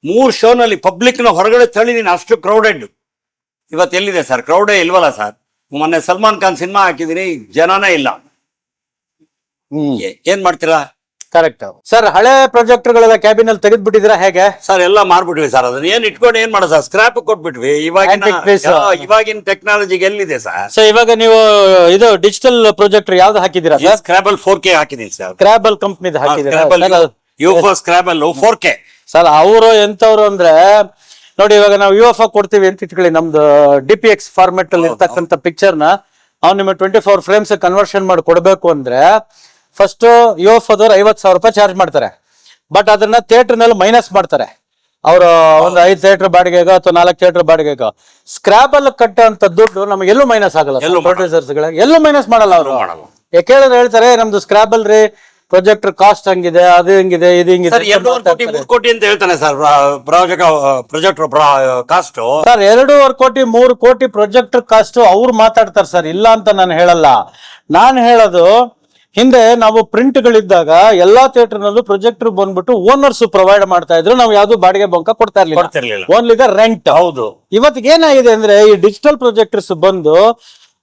ಮೂರ್ ಶೋನಲ್ಲಿ ಪಬ್ಲಿಕ್ನ ಹೊರಗಡೆ ನೀನು ಅಷ್ಟು ಕ್ರೌಡೆಡ್ ಇವತ್ತು ಎಲ್ಲಿದೆ ಸರ್ ಕ್ರೌಡೇ ಇಲ್ವಲ್ಲ ಸರ್ ಮೊನ್ನೆ ಸಲ್ಮಾನ್ ಖಾನ್ ಸಿನಿಮಾ ಹಾಕಿದ್ದೀನಿ ಜನನೇ ಇಲ್ಲ. ಏನ್ ಮಾಡ್ತೀರಾ? ಕರೆಕ್ಟ್ ಸರ್ ಹಳೆ ಪ್ರೊಜೆಕ್ಟರ್ ಗಳೆಲ್ಲ ಕ್ಯಾಬಿನ್ ಅಲ್ಲಿ ತೆಗೆದು ಬಿಟ್ಟಿದ್ರ ಹೇಗೆ? ಸರ್ ಎಲ್ಲ ಮಾರ್ಬಿಟ್ವಿ ಸರ್ ಅದನ್ನ ಏನ್ ಇಟ್ಕೊಂಡು ಏನ್ ಮಾಡೋದ್ ಸರ್ ಸ್ಕ್ರಾಪ್ ಕೊಟ್ಬಿಟ್ವಿ. ಇವಾಗಿನ ಇವಾಗಿನ ಟೆಕ್ನಾಲಜಿ ಎಲ್ಲಿದೆ ಸರ್ ಸೊ ಇವಾಗ ನೀವು ಇದು ಡಿಜಿಟಲ್ ಪ್ರಾಜೆಕ್ಟ್ ಯಾವ್ದು ಹಾಕಿದ್ದೀರಾ ಸರ್ ಸ್ಕ್ರಾಬಲ್ ಫೋರ್ ಕೆ ಹಾಕಿದೀನಿ ಸರ್ ಕ್ರಾಬಲ್ ಕಂಪ್ನಿ ಹಾಕಿದ್ದೀರಾ? UFO Scrabble four K sir ಅವರು ಎಂತವ್ರು ಅಂದ್ರೆ ನೋಡಿ ಇವಾಗ ನಾವು ಯು ಎಫ್ ಕೊಡ್ತೀವಿ ಅಂತ ಇಟ್ಕೊಳ್ಳಿ ನಮ್ದು ಡಿ ಪಿ ಎಕ್ಸ್ ಫಾರ್ಮೆಟ್ ಅಲ್ಲಿ ಇರ್ತಕ್ಕಂಥ ಪಿಕ್ಚರ್ನ ಅವ್ನು ನಿಮಗೆ ಟ್ವೆಂಟಿ ಫೋರ್ ಫ್ರೇಮ್ಸ್ ಕನ್ವರ್ಷನ್ ಮಾಡಿ ಕೊಡಬೇಕು ಅಂದ್ರೆ ಫಸ್ಟ್ ಯು ಎಫ್ ಅದವ್ರು ಐವತ್ ಸಾವಿರ ರೂಪಾಯಿ ಚಾರ್ಜ್ ಮಾಡ್ತಾರೆ. ಬಟ್ ಅದನ್ನ ಥಿಯೇಟರ್ನಲ್ಲಿ ಮೈನಸ್ ಮಾಡ್ತಾರೆ. ಅವರು ಒಂದು ಐದು ಥಿಯೇಟರ್ ಬಾಡಿಗೆಗ ಅಥವಾ ನಾಲ್ಕು ಥಿಯೇಟರ್ ಬಾಡಿಗೆಗೋ ಸ್ಕ್ರಾಬಲ್ ಕಟ್ಟೋಂತ ದುಡ್ಡು ನಮಗೆ ಎಲ್ಲೂ ಮೈನಸ್ ಆಗಲ್ಲ ಎಲ್ಲೂ ಪ್ರೊಡ್ಯೂಸರ್ಸ್ ಎಲ್ಲೂ ಮೈನಸ್ ಮಾಡಲ್ಲ ಅವರು. ಯಾಕೆ ಹೇಳ್ತಾರೆ ನಮ್ದು ಸ್ಕ್ರಾಬಲ್ ರೀ ಪ್ರೊಜೆಕ್ಟರ್ ಕಾಸ್ಟ್ ಹಂಗಿದೆ ಅದು ಹಿಂಗಿದೆ ಇದು ಹಿಂಗಿದೆ ಸರ್ ಎರಡೂವರೆ ಕೋಟಿ ಮಾತಾಡ್ತಾರೆ. ಮೂರು ಕೋಟಿ ಅಂತ ಹೇಳ್ತಾನೆ sir project project cost. Sir ಎರಡೂವರೆ ಕೋಟಿ ಮೂರು ಕೋಟಿ ಪ್ರೊಜೆಕ್ಟರ್ ಕಾಸ್ಟ್ ಅವ್ರು ಮಾತಾಡ್ತಾರೆ ಸರ್ ಇಲ್ಲ ಅಂತ ನಾನು ಹೇಳಲ್ಲ. ನಾನು ಹೇಳೋದು ಹಿಂದೆ ನಾವು ಪ್ರಿಂಟ್ ಗಳಿದ್ದಾಗ ಎಲ್ಲಾ ಥಿಯೇಟರ್ ನಲ್ಲೂ ಪ್ರೊಜೆಕ್ಟರ್ ಬಂದ್ಬಿಟ್ಟು ಓನರ್ಸ್ ಪ್ರೊವೈಡ್ ಮಾಡ್ತಾ ಇದ್ರು ನಾವು ಯಾವ್ದು ಬಾಡಿಗೆ ಬಂಕ ಕೊಡ್ತಾ ಇರ್ಲಿಲ್ಲ. ಓನ್ಲಿ ದ ರೆಂಟ್ ಹೌದು. ಇವತ್ತಿಗೆ ಏನಾಗಿದೆ ಅಂದ್ರೆ ಈ ಡಿಜಿಟಲ್ ಪ್ರೊಜೆಕ್ಟರ್ಸ್ ಬಂದು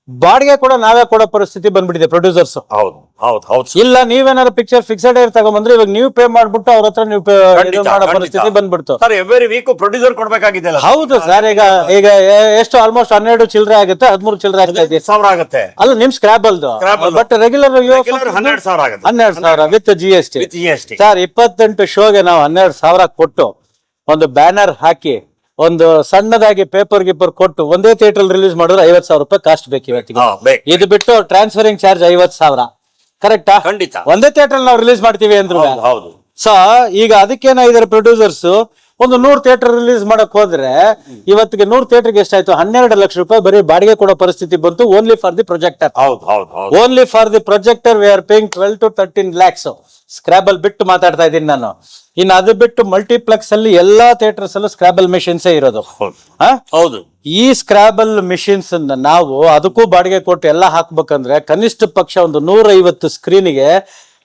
ಬಾಡಿಗೆ ಕೂಡ ನಾವೇ ಕೊಡೋ ಪರಿಸ್ಥಿತಿ ಬಂದ್ಬಿಟ್ಟಿದೆ ಪ್ರೊಡ್ಯೂಸರ್ಸ್ ಹೌದು ಹೌದು ಹೌದು. ಇಲ್ಲ ನೀವೇನಾದ್ರು ಪಿಕ್ಚರ್ ಫಿಕ್ಸೆಡ್ ಏರ್ ತಗೊಂಬಂದ್ರೆ ಇವಾಗ ನೀವು ಪೇ ಮಾಡ್ಬಿಟ್ಟು ಅವ್ರ ಹತ್ರ ನೀವು ಖಂಡಿತ, ಮಾಡೋ ಖಂಡಿತ. ಪರಿಸ್ಥಿತಿ ಬಂದ್ಬಿಡ್ತು. ಸರ್ ಎವ್ರಿ ವೀಕ್ ಪ್ರೊಡ್ಯೂಸರ್ ಕೊಡ್ಬೇಕಾಗಿದೆ ಹೌದು ಸರ್ ಈಗ ಈಗ ಎ- ಎಷ್ಟು ಆಲ್ಮೋಸ್ಟ್ ಹನ್ನೆರಡು ಚಿಲ್ಲರೆ ಆಗುತ್ತೆ ಹದಿಮೂರು ಚಿಲ್ಲರೆ ಆಗ್ತಾ ಇದೆ. ಸಾವಿರ ಆಗುತ್ತೆ. ಅಲ್ಲ ನಿಮ್ ಸ್ಕ್ರಾಬಲ್ದು Scrabble. ಬಟ್ ರೆಗ್ಯುಲರ್ ಹನ್ನೆರಡು ಸಾವಿರ ಆಗುತ್ತೆ. ಹನ್ನೆರಡು ಸಾವಿರ with G S T with G S T sir ಇಪ್ಪತ್ತೆಂಟು ಶೋಗೆ ನಾವು ಹನ್ನೆರಡು ಸಾವಿರ ಕೊಟ್ಟು ಒಂದು ಬ್ಯಾನರ್ ಹಾಕಿ ಒಂದು ಸಣ್ಣದಾಗಿ ಪೇಪರ್ ಗಿಪರ್ ಕೊಟ್ಟು ಒಂದೇ ಥಿಯೇಟರ್ ರಿಲೀಸ್ ಮಾಡಿದ್ರೆ ಐವತ್ ಸಾವಿರ ರೂಪಾಯಿ ಕಾಸ್ಟ್ ಬೇಕು ಇವತ್ತಿಗೆ ಇದು ಬಿಟ್ಟು ಟ್ರಾನ್ಸ್ಫರಿಂಗ್ ಚಾರ್ಜ್ ಐವತ್ ಸಾವಿರ. ಕರೆಕ್ಟಾ ಖಂಡಿತ. ಒಂದೇ ಥಿಯೇಟರ್ ನಾವು ರಿಲೀಸ್ ಮಾಡ್ತೀವಿ ಅಂದ್ರು ಸೊ ಈಗ ಅದಕ್ಕೇನಾಗಿದ್ದಾರೆ ಪ್ರೊಡ್ಯೂಸರ್ಸ್ ಒಂದು ನೂರ್ ಥಿಯೇಟರ್ ರಿಲೀಸ್ ಮಾಡಕ್ ಹೋದ್ರೆ ಇವತ್ತಿಗೆ ನೂರ್ ಥಿಯೇಟರ್ಗೆ ಎಷ್ಟಾಯ್ತು? ಹನ್ನೆರಡು ಲಕ್ಷ ರೂಪಾಯಿ ಬರೀ ಬಾಡಿಗೆ ಕೊಡೋ ಪರಿಸ್ಥಿತಿ ಬಂತು. ಓನ್ಲಿ ಫಾರ್ ದಿ ಪ್ರೊಜೆಕ್ಟರ್ ಹೌದು ಹೌದು ಹೌದು. Only for the projector we are paying twelve to thirteen lakhs Scrabble ಬಿಟ್ಟು ಮಾತಾಡ್ತಾ ಇದ್ದೀನಿ ನಾನು. ಇನ್ನು ಅದು ಬಿಟ್ಟು ಮಲ್ಟಿಪ್ಲೆಕ್ಸ್ ಅಲ್ಲಿ ಎಲ್ಲಾ ಥಿಯೇಟರ್ಸ್ ಅಲ್ಲೂ ಸ್ಕ್ರಾಬಲ್ ಮೆಷಿನ್ಸ್ ಇರೋದು. ಹೌದು. ಈ ಸ್ಕ್ರಾಬಲ್ ಮಿಷಿನ್ಸ್ ಅನ್ನ ನಾವು ಅದಕ್ಕೂ ಬಾಡಿಗೆ ಕೊಟ್ಟು ಎಲ್ಲ ಹಾಕ್ಬೇಕಂದ್ರೆ ಕನಿಷ್ಠ ಪಕ್ಷ ಒಂದು ನೂರ ಐವತ್ತು ಸ್ಕ್ರೀನ್ಗೆ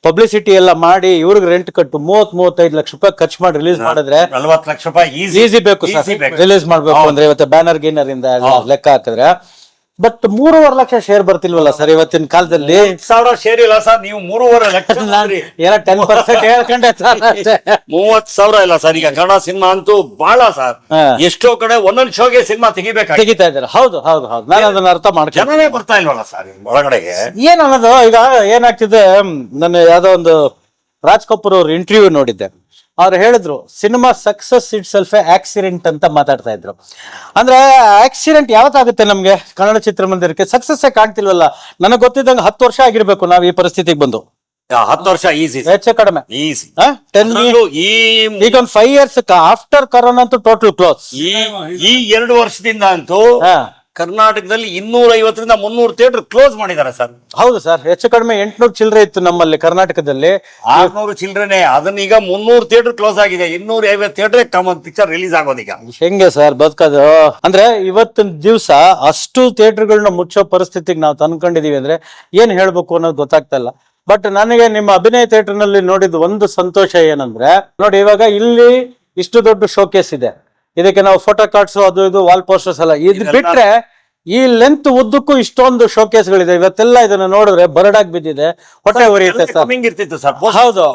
ಪಬ್ಲಿಸಿಟಿ ಎಲ್ಲ ಮಾಡಿ ಇವ್ರಿಗೆ ರೆಂಟ್ ಕಟ್ಟು ಮೂವತ್ ಮೂವತ್ತೈದು ಲಕ್ಷ ರೂಪಾಯಿ ಖರ್ಚು ಮಾಡಿ ರಿಲೀಸ್ ಮಾಡಿದ್ರೆ ನಲ್ವತ್ತು ಲಕ್ಷ ರೂಪಾಯಿ ಈಸಿ ಬೇಕು ಸರ್. ರಿಲೀಸ್ ಮಾಡ್ಬೇಕು ಅಂದ್ರೆ ಇವತ್ತು ಬ್ಯಾನರ್ ಗೀನರ್ ಇಂದ ಲೆಕ್ಕ ಹಾಕಿದ್ರೆ ಬಟ್ ಮೂರುವರೆ ಲಕ್ಷ ಶೇರ್ ಬರ್ತಿಲ್ವಲ್ಲ ಸರ್ ಇವತ್ತಿನ ಕಾಲದಲ್ಲಿ? ಸಾವಿರ ಶೇರ್ ಇಲ್ಲ ಸರ್ ನೀವು ಮೂರುವರೆ ಲಕ್ಷ. ಏನೋ ಟೆನ್ ಪರ್ಸೆಂಟ್ ಹೇಳ್ಕೊಂಡೆ ಸರ್ ಅಷ್ಟೇ. *laughs* ಮೂವತ್ ಸಾವಿರ ಇಲ್ಲ ಸರ್ ಈಗ ಕನ್ನಡ ಸಿನಿಮಾ ಅಂತೂ ಬಹಳ ಸರ್. ಎಷ್ಟೋ ಕಡೆ ಒಂದೊಂದು ಶೋಗೆ ಸಿನಿಮಾ ತೆಗಿಬೇಕು ತೆಗಿತಾ ಇದ್ದಾರೆ. ಹೌದು ಹೌದು ಹೌದು. ನಾನು ಅದನ್ನ ಅರ್ಥ ಮಾಡ್ಕೊಂಡು. ಜನನೇ ಬರ್ತಾ ಇಲ್ವಲ್ಲ ಸರ್ ಒಳಗಡೆಗೆ? ಏನ್ ಅನ್ನೋದು ಈಗ ಏನಾಗ್ತಿದೆ ನನ್ನ ಯಾವ್ದೋ ಒಂದು ರಾಜ್ ಕಪೂರ್ ಅವ್ರ ಇಂಟರ್ವ್ಯೂ ನೋಡಿದ್ದೆ. ಅವ್ರು ಹೇಳಿದ್ರು cinema success itself accident ಅಂತ ಮಾತಾಡ್ತಾ ಇದ್ರು. ಅಂದ್ರೆ ಆಕ್ಸಿಡೆಂಟ್ ಯಾವತ್ತಾಗುತ್ತೆ ನಮ್ಗೆ? ಕನ್ನಡ ಚಿತ್ರಮಂದಿರಕ್ಕೆ ಸಕ್ಸಸ್ ಕಾಣ್ತಿಲ್ವಲ್ಲ? ನನಗೆ ಗೊತ್ತಿದ್ದಂಗೆ ಹತ್ತು ವರ್ಷ ಆಗಿರ್ಬೇಕು ನಾವು ಈ ಪರಿಸ್ಥಿತಿಗೆ ಬಂದು. ಹತ್ತು ವರ್ಷ ಈಸಿ ಹೆಚ್ಚು ಕಡಿಮೆ. ಈಸಿ. ಟೆನ್ ಈಗ ಒಂದು ಫೈವ್ ಇಯರ್ಸ್ ಆಫ್ಟರ್ ಕರೋನಾ ಅಂತೂ ಟೋಟಲ್ ಕ್ಲೋಸ್ ಈ ಈ ಎರಡು ವರ್ಷದಿಂದ ಅಂತೂ ಹಾ. ಕರ್ನಾಟಕದಲ್ಲಿ ಇನ್ನೂರ ಐವತ್ತರಿಂದ ಮುನ್ನೂರು ಥಿಯೇಟರ್ ಕ್ಲೋಸ್ ಮಾಡಿದ್ದಾರೆ ಸರ್. ಹೌದು ಸರ್ ಹೆಚ್ಚು ಕಡಿಮೆ ಎಂಟ್ನೂರು ಚಿಲ್ಲರೆ ಇತ್ತು ನಮ್ಮಲ್ಲಿ ಕರ್ನಾಟಕದಲ್ಲಿ. ಆರ್ನೂರು ಚಿಲ್ಲರೆನೆ ಅದನ್ನ ಈಗ ಮುನ್ನೂರು ಥಿಯೇಟರ್ ಕ್ಲೋಸ್ ಆಗಿದೆ ಇನ್ನೂರ ಐವತ್ತು ಥಿಯೇಟರ್ ಕಾಮನ್ ಪಿಕ್ಚರ್ ರಿಲೀಸ್ ಆಗೋದೀಗ ಹೆಂಗೆ ಸರ್ ಬದುಕೋದು? ಅಂದ್ರೆ ಇವತ್ತಿನ ದಿವಸ ಅಷ್ಟು ಥಿಯೇಟರ್ಗಳನ್ನ ಮುಚ್ಚೋ ಪರಿಸ್ಥಿತಿಗೆ ನಾವು ತಂದ್ಕೊಂಡಿದೀವಿ ಅಂದ್ರೆ ಏನ್ ಹೇಳ್ಬೇಕು ಅನ್ನೋದು ಗೊತ್ತಾಗ್ತಾ ಇಲ್ಲ. ಬಟ್ ನನಗೆ ನಿಮ್ಮ ಅಭಿನಯ ಥಿಯೇಟರ್ನಲ್ಲಿ ನೋಡಿದ ಒಂದು ಸಂತೋಷ ಏನಂದ್ರೆ ನೋಡಿ ಇವಾಗ ಇಲ್ಲಿ ಇಷ್ಟು ದೊಡ್ಡ ಶೋಕೇಸ್ ಇದೆ. ಇದಕ್ಕೆ ನಾವು ಫೋಟೋ ಕಾರ್ಡ್ಸ್ ಅದು ಇದು ವಾಲ್ ಪೋಸ್ಟರ್ಸ್ ಎಲ್ಲ. ಇದು ಬಿಟ್ರೆ ಈ ಲೆಂತ್ ಉದ್ದಕ್ಕೂ ಇಷ್ಟೊಂದು ಶೋಕೇಸ್ಗಳಿದೆ ಇವತ್ತೆಲ್ಲ ಇದನ್ನ ನೋಡಿದ್ರೆ ಬರಡಾಗಿ ಬಿದ್ದಿದೆ. ಹೊಟ್ಟೆ ಉರಿಯುತ್ತೆ ಸರ್. ಕಮಿಂಗ್ ಇರ್ತಿತ್ತು ಸರ್. ಹೌದು.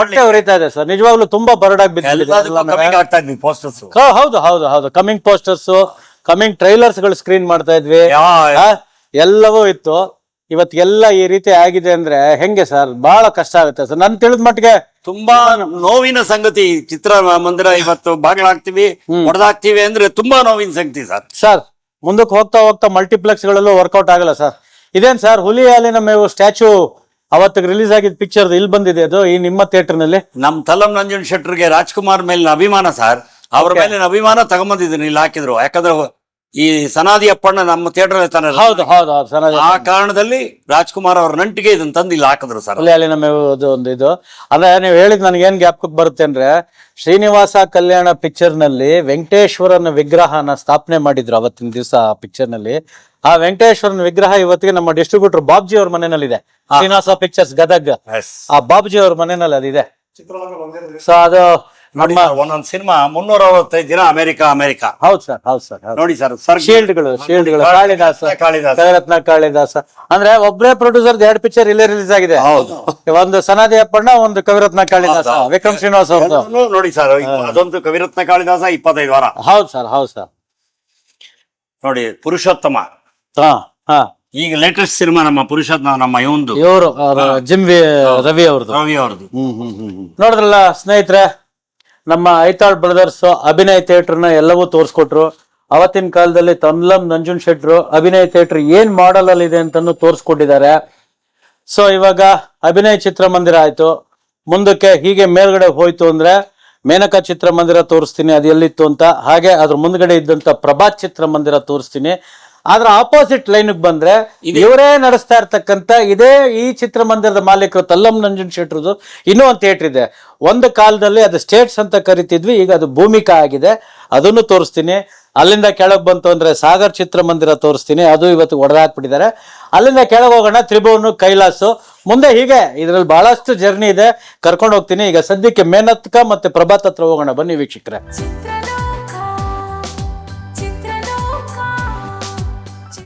ಹೊಟ್ಟೆ ಉರಿತಾ ಇದೆ ಸರ್. ನಿಜವಾಗ್ಲೂ ತುಂಬಾ ಬರಡಾಗಿ ಬಿದ್ದಿದೆ. ಹೌದು ಹೌದು ಹೌದು. ಕಮಿಂಗ್ ಪೋಸ್ಟರ್ಸ್ ಕಮಿಂಗ್ ಟ್ರೈಲರ್ಸ್ಗಳು ಸ್ಕ್ರೀನ್ ಮಾಡ್ತಾ ಇದ್ವಿ. ಎಲ್ಲವೂ ಇತ್ತು. ಇವತ್ತೆಲ್ಲ ಈ ರೀತಿ ಆಗಿದೆ ಅಂದ್ರೆ ಹೆಂಗೆ ಸರ್? ಬಹಳ ಕಷ್ಟ ಆಗುತ್ತೆ ಸರ್. ನನ್ ತಿಳಿದ ಮಟ್ಟಿಗೆ ತುಂಬಾ ನೋವಿನ ಸಂಗತಿ ಚಿತ್ರ ಮಂದಿರ ಇವತ್ತು ಬಾಗಿಲಾಗ್ತಿವಿ ಹೊಡೆದಾಗ್ತಿವಿ ಅಂದ್ರೆ ತುಂಬಾ ನೋವಿನ ಸಂಗತಿ ಸರ್. ಸರ್ ಮುಂದಕ್ಕೆ ಹೋಗ್ತಾ ಹೋಗ್ತಾ ಮಲ್ಟಿಪ್ಲೆಕ್ಸ್ ಗಳಲ್ಲೂ ವರ್ಕೌಟ್ ಆಗಲ್ಲ ಸರ್. ಇದೇನ್ ಸರ್ ಹುಲಿ ಹಾಲಿನ ನಮ್ಮ ಸ್ಟ್ಯಾಚು ಅವತ್ತು ರಿಲೀಸ್ ಆಗಿದ್ದ ಪಿಕ್ಚರ್ ಇಲ್ಲಿ ಬಂದಿದೆ ಅದು ಈ ನಿಮ್ಮ ಥಿಯೇಟರ್ನಲ್ಲಿ ನಮ್ ತಲಂ ನಂಜುನ್ ಶೆಟ್ಟರ್ಗೆ ರಾಜ್ಕುಮಾರ್ ಮೇಲಿನ ಅಭಿಮಾನ ಸರ್. ಅವ್ರ ಮೇಲಿನ ಅಭಿಮಾನ ತಗೊಂಬಂದಿದ್ದೀನಿ ಇಲ್ಲಿ ಹಾಕಿದ್ರು. ಯಾಕಂದ್ರೆ ಈ ಸನಾದಿ ಅಪ್ಪಣ್ಣ ನಮ್ಮ ಥಿಯೇಟರ್ ತಾನೆ ಹೌದು ಹೌದು ಆ ಕಾರಣದಲ್ಲಿ ರಾಜ್ಕುಮಾರ್ ಅವ್ರ ನಂಟಿಗೆ ಇದನ್ನ ತಂದು ಇಲ್ಲಿ ಹಾಕಿದ್ರು ಸರ್. ಅಲ್ಲಿ ಅದು ಒಂದು ಇದು. ಅಂದ್ರೆ ನೀವು ಹೇಳಿದ್ ನನಗೆ ಏನ್ ಗ್ಯಾಪ್ ಬರುತ್ತೆ ಅಂದ್ರೆ ಶ್ರೀನಿವಾಸ ಕಲ್ಯಾಣ ಪಿಕ್ಚರ್ನಲ್ಲಿ ವೆಂಕಟೇಶ್ವರನ ವಿಗ್ರಹನ ಸ್ಥಾಪನೆ ಮಾಡಿದ್ರು ಅವತ್ತಿನ ದಿವಸ ಆ ಪಿಕ್ಚರ್ನಲ್ಲಿ ಆ ವೆಂಕಟೇಶ್ವರನ ವಿಗ್ರಹ ಇವತ್ತಿಗೆ ನಮ್ಮ ಡಿಸ್ಟ್ರಿಬ್ಯೂಟರ್ ಬಾಬ್ಜಿ ಅವ್ರ ಮನೆಯಲ್ಲಿ ಇದೆ ಶ್ರೀನಿವಾಸ ಪಿಕ್ಚರ್ಸ್ ಗದಗ್. ಆ ಬಾಬ್ಜಿ ಅವ್ರ ಮನೆಯಲ್ಲಿ ಅದಿದೆ ಸೊ ಅದು ನೋಡಿ ಒಂದೊಂದು ಸಿನಿಮಾ ಮುನ್ನೂರ ಅರವತ್ತೈದು ದಿನ ಅಮೆರಿಕ ಅಮೆರಿಕ. ಹೌದು ಸರ್ ಹೌದು ಸರ್ ನೋಡಿ ಸರ್ ಸರ್ ಶೀಲ್ಡ್ಗಳು ಶೀಲ್ಡ್ಗಳು. ಕಾಳಿದಾಸ. ಕಾಳಿದಾಸ ಕವಿರತ್ನ ಕಾಳಿದಾಸ. ಅಂದ್ರೆ ಒಬ್ಬರೇ ಪ್ರೊಡ್ಯೂಸರ್ ಎರಡು ಪಿಕ್ಚರ್ ಇಲ್ಲೇ ರಿಲೀಸ್ ಆಗಿದೆ. ಹೌದು. ಒಂದು ಸನಾದಿ ಅಪ್ಪಣ್ಣ ಒಂದು ಕವಿರತ್ನ ಕಾಳಿದಾಸ. ವಿಕ್ರಮ್ ಶ್ರೀನಿವಾಸ್ ಅವ್ರದ್ದು. ನೋಡಿ ಸರ್ ಅದೊಂದು ಕವಿರತ್ನ ಕಾಳಿದಾಸ ಇಪ್ಪತ್ತೈದು ವಾರ. ಹೌದು ಸರ್ ಹೌದು ಸರ್. ನೋಡಿ ಪುರುಷೋತ್ತಮ. ಹಾ ಹಾ. ಈಗ ಲೇಟೆಸ್ಟ್ ಸಿನಿಮಾ ನಮ್ಮ ಪುರುಷೋತ್ತಮ ನಮ್ಮ ಇವಂದು. ಇವರು ಜಿಮ್ ರವಿ ಅವ್ರದ್ದು. ರವಿ ಅವ್ರದ್ದು. ಹ್ಮ್ ಹ್ಮ್. ನೋಡಿದ್ರಲ್ಲ ಸ್ನೇಹಿತರೆ ನಮ್ಮ ಐತಾಳ್ ಬ್ರದರ್ಸ್, ಅಭಿನಯ ಥಿಯೇಟರ್ನ ಎಲ್ಲವೂ ತೋರಿಸ್ಕೊಟ್ರು. ಅವತ್ತಿನ ಕಾಲದಲ್ಲಿ ತಮ್ಲಂ ನಂಜುನ್ ಶೆಟ್ರು, ಅಭಿನಯ ಥಿಯೇಟರ್ ಏನ್ ಮಾಡಲ್ ಅಲ್ಲಿ ಇದೆ ಅಂತ ತೋರಿಸ್ಕೊಟ್ಟಿದ್ದಾರೆ. ಸೊ, ಇವಾಗ ಅಭಿನಯ ಚಿತ್ರಮಂದಿರ ಆಯ್ತು. ಮುಂದಕ್ಕೆ ಹೀಗೆ ಮೇಲ್ಗಡೆ ಹೋಯ್ತು ಅಂದ್ರೆ ಮೇನಕಾ ಚಿತ್ರಮಂದಿರ ತೋರಿಸ್ತೀನಿ, ಅದು ಎಲ್ಲಿತ್ತು ಅಂತ. ಹಾಗೆ ಅದ್ರ ಮುಂದ್ಗಡೆ ಇದ್ದಂತ ಪ್ರಭಾತ್ ಚಿತ್ರಮಂದಿರ ತೋರಿಸ್ತೀನಿ. ಅದ್ರ ಆಪೋಸಿಟ್ ಲೈನ್ಗೆ ಬಂದ್ರೆ ಇವರೇ ನಡೆಸ್ತಾ ಇರ್ತಕ್ಕಂತ ಇದೇ ಈ ಚಿತ್ರಮಂದಿರದ ಮಾಲೀಕರು ತಲ್ಲಂ ನಂಜನ್ ಶೆಟ್ರದು ಇನ್ನೂ ಒಂದು ಥಿಯೇಟರ್ ಇದೆ. ಒಂದು ಕಾಲದಲ್ಲಿ ಅದು ಸ್ಟೇಟ್ಸ್ ಅಂತ ಕರಿತಿದ್ವಿ ಈಗ ಅದು ಭೂಮಿಕಾ ಆಗಿದೆ. ಅದನ್ನು ತೋರಿಸ್ತೀನಿ. ಅಲ್ಲಿಂದ ಕೆಳಗೆ ಬಂತು ಅಂದ್ರೆ ಸಾಗರ್ ಚಿತ್ರಮಂದಿರ ತೋರಿಸ್ತೀನಿ. ಅದು ಇವತ್ತು ಒಡೆದಾಕ್ಬಿಟ್ಟಿದ್ದಾರೆ ಅಲ್ಲಿಂದ ಕೆಳಗೆ ಹೋಗೋಣ ತ್ರಿಭುವನ್ ಕೈಲಾಸು. ಮುಂದೆ ಹೀಗೆ ಇದ್ರಲ್ಲಿ ಬಹಳಷ್ಟು ಜರ್ನಿ ಇದೆ. ಕರ್ಕೊಂಡು ಹೋಗ್ತೀನಿ. ಈಗ ಸದ್ಯಕ್ಕೆ ಮೇನತ್ಕ ಮತ್ತೆ ಪ್ರಭಾತ್ ಹತ್ರ ಹೋಗೋಣ ಬನ್ನಿ ವೀಕ್ಷಕರೇ.